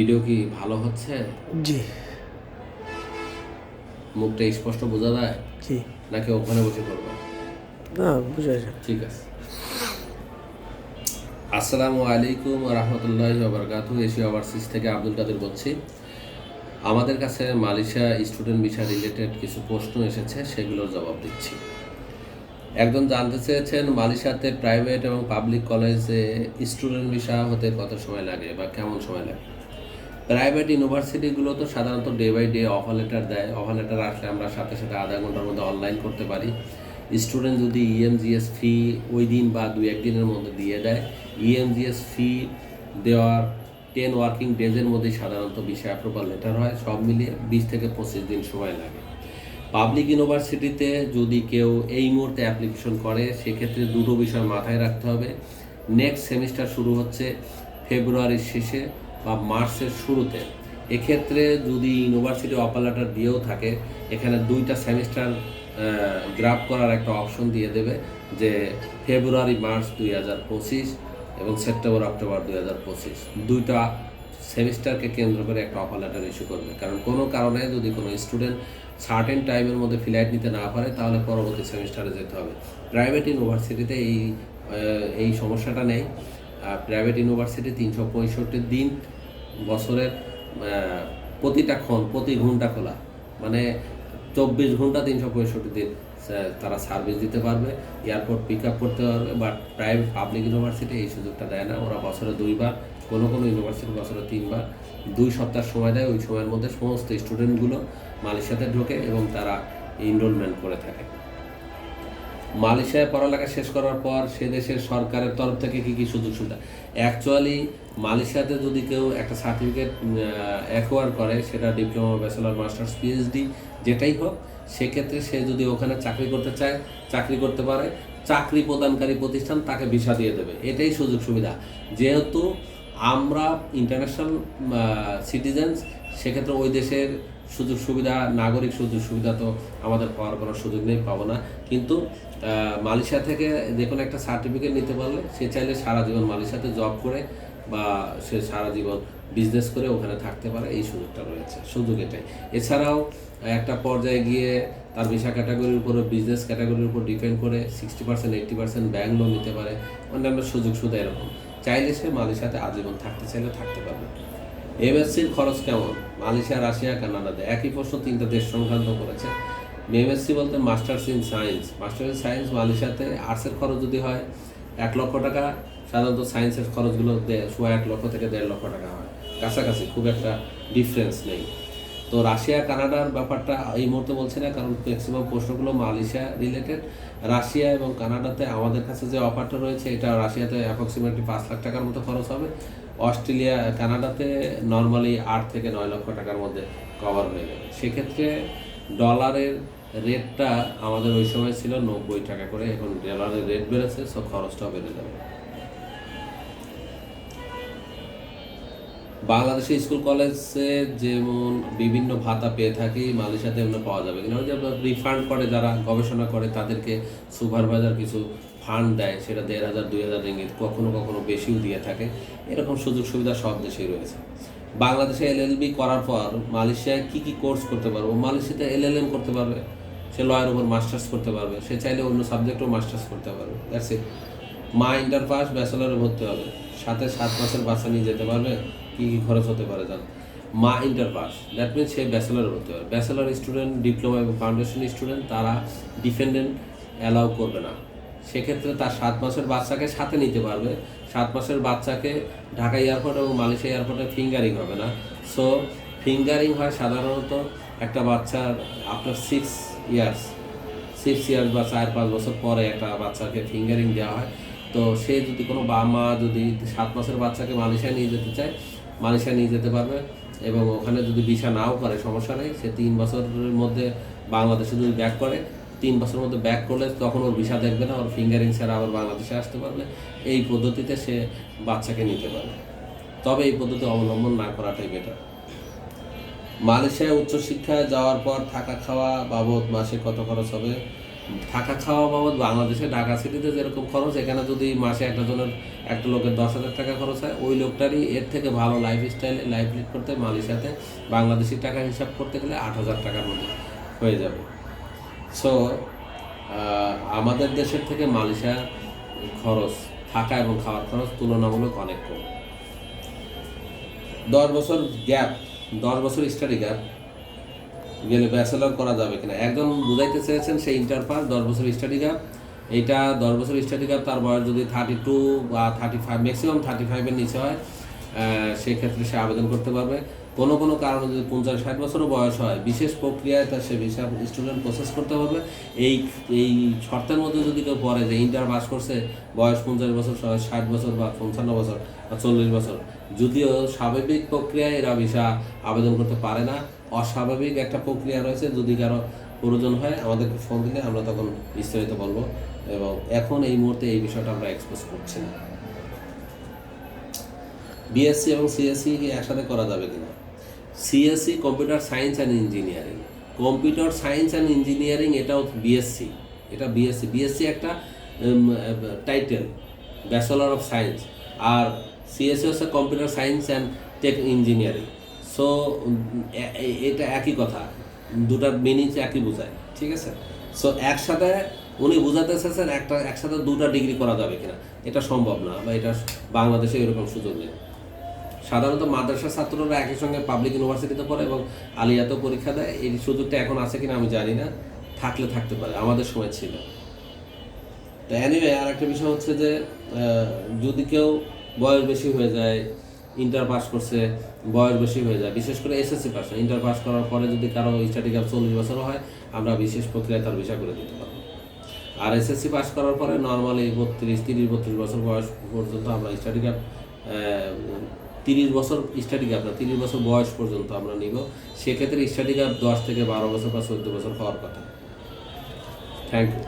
Video কি ভালো হচ্ছে? জি। মুখটা স্পষ্ট বোঝা যায়? জি। নাকি ওখানে বসে করব? না বুঝা যায়। ঠিক আছে। আসসালামু আলাইকুম রহমতুল্লাহ বরকাতু এশিয়া ওভারসিজ থেকে আব্দুল কাদের বলছি। আমাদের কাছে মালয়েশিয়া স্টুডেন্ট ভিসা রিলেটেড কিছু প্রশ্ন এসেছে সেগুলোর জবাব দিচ্ছি। একজন জানতে চেয়েছেন মালয়েশিয়াতে প্রাইভেট এবং পাবলিক কলেজে স্টুডেন্ট ভিসা হতে কত সময় লাগে বা কেমন সময় লাগে? প্রাইভেট ইউনিভার্সিটিগুলো তো সাধারণত day by day offer letter দেয়। অফার লেটার আসলে আমরা সাথে সাথে আধা ঘণ্টার মধ্যে অনলাইন করতে পারি। স্টুডেন্ট যদি E ইএমজিএস ফি ওই দিন বা দুই একদিনের মধ্যে দিয়ে দেয়। E ইএমজিএস ফি দেওয়ার টেন ওয়ার্কিং ডেজের মধ্যেই সাধারণত বিষয় অ্যাপ্রুভাল লেটার হয়। সব মিলিয়ে বিশ থেকে পঁচিশ দিন সময় লাগে। পাবলিক ইউনিভার্সিটিতে যদি কেউ এই মুহূর্তে অ্যাপ্লিকেশন করে, সেক্ষেত্রে দুটো বিষয় মাথায় রাখতে হবে। নেক্সট সেমিস্টার শুরু হচ্ছে ফেব্রুয়ারির শেষে। বা মার্চের শুরুতে। এক্ষেত্রে যদি ইউনিভার্সিটি অফার লেটার দিয়েও থাকে, এখানে দুইটা সেমিস্টার গ্রাফ করার একটা অপশন দিয়ে দেবে যে ফেব্রুয়ারি মার্চ দুই হাজার পঁচিশ এবং সেপ্টেম্বর অক্টোবর দুই হাজার পঁচিশ। দুইটা সেমিস্টারকে কেন্দ্র করে একটা অফার লেটার ইস্যু করবে। কারণ কোনো কারণে যদি কোনো স্টুডেন্ট সার্টেন টাইমের মধ্যে ফ্লাইট নিতে না পারে, তাহলে পরবর্তী সেমিস্টারে যেতে হবে। প্রাইভেট ইউনিভার্সিটিতে এই এই সমস্যাটা নেই। প্রাইভেট ইউনিভার্সিটি তিনশো পঁয়ষট্টি দিন বছরের প্রতিটা ক্ষণ, প্রতি ঘণ্টা খোলা। মানে চব্বিশ ঘণ্টা তিনশো পঁয়ষট্টি দিন তারা সার্ভিস দিতে পারবে এয়ারপোর্ট পিক আপ করতে পারবে বাট প্রাইভেট পাবলিক ইউনিভার্সিটি এই সুযোগটা দেয় না। ওরা বছরে দুইবার, কোনো কোনো ইউনিভার্সিটি বছরে তিনবার, দুই সপ্তাহ সময় দেয়, ওই সময়ের মধ্যে সমস্ত স্টুডেন্টগুলো মালয়েশিয়াতে ঢোকে এবং তারা এনরোলমেন্ট করে থাকে। মালয়েশিয়ায় পড়ালেখা শেষ করার পর সে দেশের সরকারের তরফ থেকে কি কি সুযোগ সুবিধা? অ্যাকচুয়ালি মালয়েশিয়াতে যদি কেউ একটা সার্টিফিকেট অ্যাকোয়ার করে, সেটা ডিপ্লোমা ব্যাচেলর মাস্টার্স পিএইচডি যেটাই হোক, সেক্ষেত্রে সে যদি ওখানে চাকরি করতে চায়, চাকরি করতে পারে, চাকরি প্রদানকারী প্রতিষ্ঠান তাকে ভিসা দিয়ে দেবে। এটাই সুযোগ সুবিধা। যেহেতু আমরা ইন্টারন্যাশনাল সিটিজেন্স সেক্ষেত্রে ওই দেশের সুযোগ সুবিধা, নাগরিক সুযোগ সুবিধা তো আমাদের পাওয়ার কোনো সুযোগ নেই, পাবো না। কিন্তু মালয়েশিয়া থেকে যে কোনো একটা সার্টিফিকেট নিতে পারলে সে চাইলে সারা জীবন মালয়েশিয়াতে জব করে বা সে সারা জীবন বিজনেস করে ওখানে থাকতে পারে, এই সুযোগটা রয়েছে, সুযোগ এটাই। এছাড়াও একটা পর্যায়ে গিয়ে তার ভিসা ক্যাটাগরির উপর বিজনেস ক্যাটাগরির উপর ডিপেন্ড করে sixty percent eighty percent bank loan নিতে পারে, অন্যান্য সুযোগ সুবিধা এরকম। চাইলে সে মালয়েশিয়াতে আজীবন থাকতে, চাইলে থাকতে পারবে। এমএসসির খরচ কেমন? মালয়েশিয়া, রাশিয়া কানাডাতে একই প্রশ্ন তিনটা দেশ সংক্রান্ত করেছে। এমএসসি বলতে masters in science masters in science মালয়েশিয়াতে আর্টসের খরচ যদি হয়, এক লক্ষ টাকা। সাধারণত সায়েন্সের খরচগুলো সোয়া এক লক্ষ থেকে দেড় লক্ষ টাকা হয়। কাছাকাছি, খুব একটা ডিফারেন্স নেই। তো রাশিয়া, কানাডার ব্যাপারটা এই মুহূর্তে বলছি না, কারণ ম্যাক্সিমাম প্রশ্নগুলো মালয়েশিয়া রিলেটেড রাশিয়া এবং কানাডাতে আমাদের কাছে যে অফারটা রয়েছে, এটা রাশিয়াতে অ্যাপ্রক্সিমেটলি পাঁচ লাখ টাকার মতো খরচ হবে। অস্ট্রেলিয়া, কানাডাতে নর্মালি আট থেকে নয় লক্ষ টাকার মধ্যে কভার হয়ে যাবে। সেক্ষেত্রে ডলারের রেটটা আমাদের ওই সময় ছিল নব্বই টাকা করে, এখন ডলারের রেট বেড়েছে সব খরচটাও বেড়ে যাবে। বাংলাদেশে স্কুল কলেজে যেমন বিভিন্ন ভাতা পেয়ে থাকি, মালয়েশিয়াতে এমন পাওয়া যাবে। কিনা ওই যে রিফান্ড করে যারা গবেষণা করে, তাদেরকে সুপারভাইজার কিছু ফান্ড দেয়, সেটা দেড় হাজার, দুই হাজার রিঙ্গিত, কখনো কখনো বেশিও দিয়ে থাকে। এরকম সুযোগ সুবিধা সব দেশেই রয়েছে। বাংলাদেশে এলএলবি করার পর মালয়েশিয়ায় কী কী কোর্স করতে পারব? মালয়েশিয়াতে এলএলএম করতে পারবে? সে লয়ের ওপর মাস্টার্স করতে পারবে? সে চাইলে অন্য সাবজেক্টও মাস্টার্স করতে পারবে। দ্যাটস ইট মা ইন্টার পাস ব্যাচেলারে ভর্তি হবে। সাথে সাত মাসের বাচ্চা নিয়ে যেতে পারবে? কি কী খরচ হতে পারে জান? মা ইন্টার পাস দ্যাট মিনস সে ব্যাচেলারে ভর্তি হবে। ব্যাচেলার স্টুডেন্ট ডিপ্লোমা এবং ফাউন্ডেশন স্টুডেন্ট তারা ডিপেন্ডেন্ট অ্যালাউ করবে না। সেক্ষেত্রে তার সাত মাসের বাচ্চাকে সাথে নিতে পারবে। সাত মাসের বাচ্চাকে ঢাকা এয়ারপোর্ট এবং মালয়েশিয়া এয়ারপোর্টে ফিঙ্গারিং হবে না। সো ফিঙ্গারিং হয় সাধারণত একটা বাচ্চার after six years six years বা চার, পাঁচ বছর পরে একটা বাচ্চাকে ফিঙ্গারিং দেওয়া হয়। তো সে যদি কোনো বা মা যদি সাত মাসের বাচ্চাকে মালয়েশিয়া নিয়ে যেতে চায়, মালয়েশিয়া নিয়ে যেতে পারবে এবং ওখানে যদি ভিসা নাও করে, সমস্যা নেই। সে তিন বছরের মধ্যে বাংলাদেশে যদি ব্যাক করে তিন বছরের মধ্যে ব্যাক করলে তখন ওর ভিসা দেখবে না, ওর ফিঙ্গারিং ছাড়া আবার বাংলাদেশে আসতে পারবে। এই পদ্ধতিতে সে বাচ্চাকে নিতে পারবে তবে এই পদ্ধতি অবলম্বন না করাটাই বেটার মালয়েশিয়ায় উচ্চশিক্ষায় যাওয়ার পর থাকা খাওয়া বাবদ মাসে কত খরচ হবে? থাকা খাওয়া বাবদ বাংলাদেশে ঢাকা সিটিতে যেরকম খরচ, এখানে যদি মাসে একটা জনের, একটা লোকের দশ হাজার টাকা খরচ হয়, ওই লোকটারই এর থেকে ভালো লাইফ স্টাইল লাইফ লিড করতে মালয়েশিয়াতে বাংলাদেশি টাকা হিসাব করতে গেলে আট হাজার টাকার মধ্যে হয়ে যাবে। সো আমাদের দেশের থেকে মালয়েশিয়ার খরচ, থাকা এবং খাওয়ার খরচ তুলনামূলক অনেক কম। দশ বছর গ্যাপ দশ বছর স্টাডি গ্যাপ গেলে ব্যাচেলর করা যাবে কিনা? একজন বুঝাইতে চেয়েছেন সেই ইন্টার পাস দশ বছর স্টাডি গ্যাপ এইটা দশ বছর স্টাডি গ্যাপ তার বয়স যদি থার্টি টু বা থার্টি ফাইভ ম্যাক্সিমাম থার্টি ফাইভের নিচে হয় সেক্ষেত্রে সে আবেদন করতে পারবে। কোনো কোনো কারণে যদি পঞ্চাশ ষাট বছরও বয়স হয়, বিশেষ প্রক্রিয়ায় তার সে ভিসা স্টুডেন্ট প্রসেস করতে পারবে। এই এই শর্তের মধ্যে যদি কেউ পড়ে যে ইন্টার পাস করছে, বয়স পঞ্চাশ বছর ষাট বছর বা পঞ্চান্ন বছর বা চল্লিশ বছর, যদিও স্বাভাবিক প্রক্রিয়ায় এরা ভিসা আবেদন করতে পারে না। অস্বাভাবিক একটা প্রক্রিয়া রয়েছে, যদি কারও প্রয়োজন হয়, আমাদেরকে ফোন দিলে আমরা তখন বিস্তারিত বলব। এবং এখন এই মুহূর্তে এই বিষয়টা আমরা এক্সপোজ করছি না। বিএসসি এবং সিএসসি কি একসাথে করা যাবে কিনা? CSC computer science and engineering computer science and engineering এটাও বিএসসি এটা বিএসসি বিএসসি একটা টাইটেল ব্যাচেলর অফ সায়েন্স আর সিএসসি হচ্ছে computer science and tech engineering so এটা একই কথা দুটার মিনিং একই বোঝায়, ঠিক আছে? সো একসাথে উনি বোঝাতে চেয়েছেন একটা, একসাথে দুটা ডিগ্রি করা যাবে কিনা, এটা সম্ভব না, বা এটা বাংলাদেশে এরকম সুযোগ নেই। সাধারণত মাদ্রাসা ছাত্ররা একই সঙ্গে পাবলিক ইউনিভার্সিটিতে পড়ে এবং আলিয়াতেও পরীক্ষা দেয়। এই সুযোগটা এখন আছে কিনা আমি জানি না। থাকলে থাকতে পারে, আমাদের সময় ছিল। তো অ্যানিওয়ে আর একটা বিষয় হচ্ছে যে যদি কেউ বয়স বেশি হয়ে যায় ইন্টার পাস করছে, বয়স বেশি হয়ে যায়, বিশেষ করে এসএসসি পাস ইন্টার পাস করার পরে যদি কারও স্টাডি গ্যাপ চল্লিশ বছর হয়, আমরা বিশেষ প্রক্রিয়ায় তার ভিসা করে দিতে পারব। আর এসএসসি পাস করার পরে নর্মালি বত্রিশ, তিরিশ, বত্রিশ বছর বয়স পর্যন্ত আমরা স্টাডি গ্যাপ তিরিশ বছর স্টাডি গ্যাপ না, তিরিশ বছর বয়স পর্যন্ত আমরা নিব। সেক্ষেত্রে স্টাডি গ্যাপ দশ থেকে বারো বছর বা চোদ্দ বছর হওয়ার কথা। Thank you